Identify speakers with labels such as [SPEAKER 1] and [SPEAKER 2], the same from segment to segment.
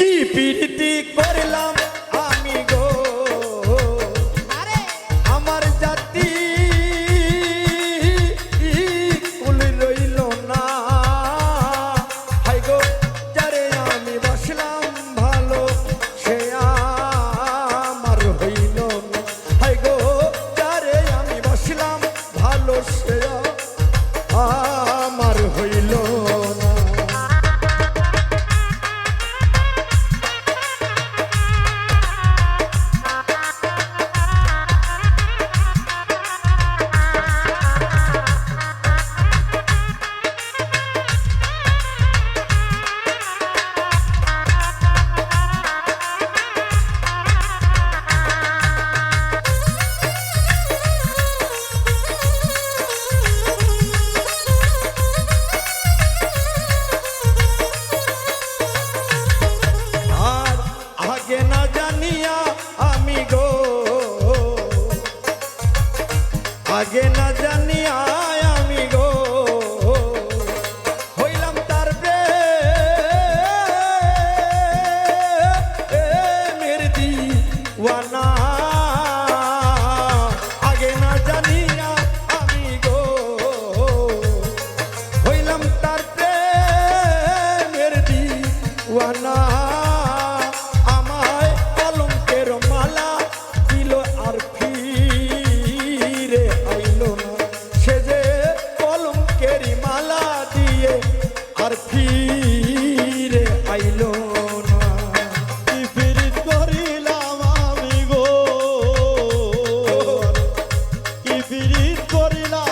[SPEAKER 1] কি প্রীতি করলাম?
[SPEAKER 2] পিরিত
[SPEAKER 1] করিলা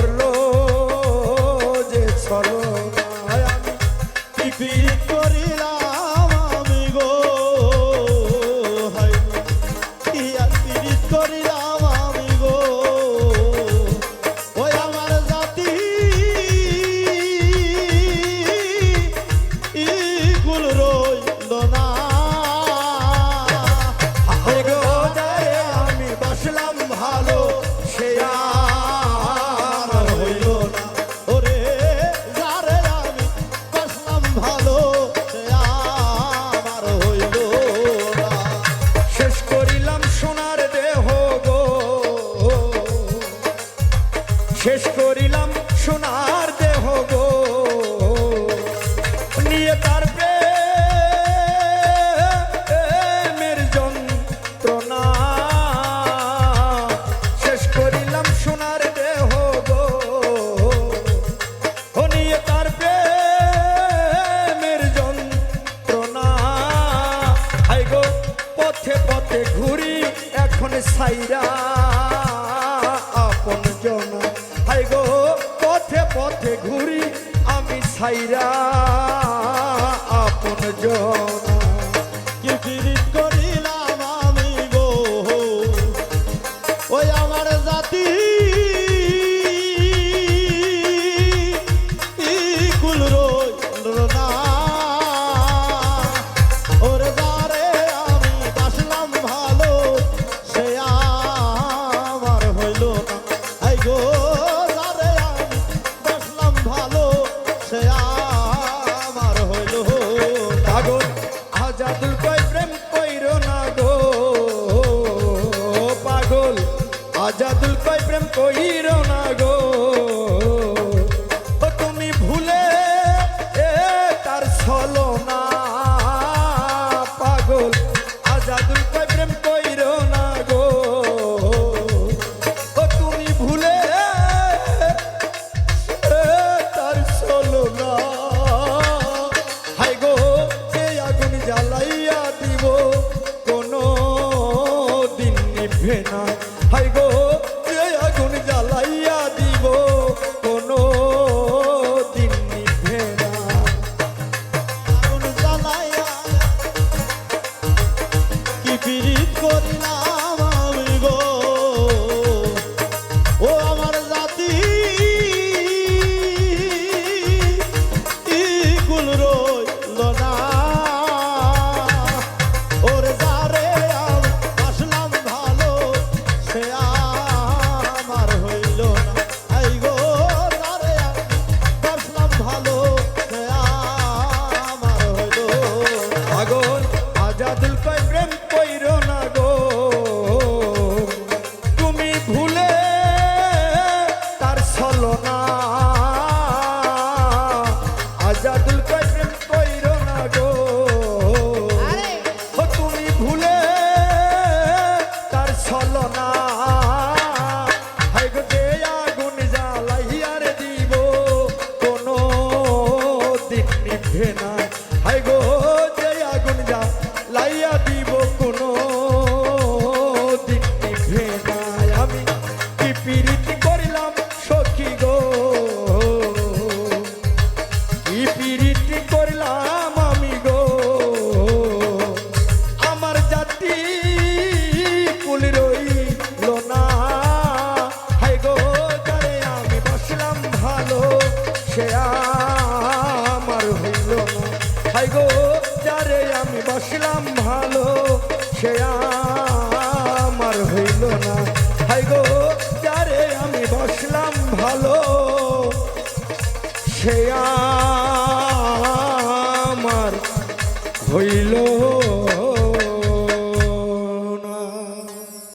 [SPEAKER 2] por
[SPEAKER 1] শেষ করিলাম সোনার দেহ গো। নিয়ে তার প্রেমের যন্ত্রণা। শেষ করিলাম সোনার দেহ গো। নিয়ে তার প্রেমের যন্ত্রণা। হাই গো, পথে পথে ঘুরি এখন সাইরা সাইরা আপন জন জাদুল কয় প্রেম কইর না গো। হাই গো, যারে আমি বসলাম ভালো, সে আমার হইল না। হাই গো, যারে আমি বসলাম ভালো, সে আমার হইল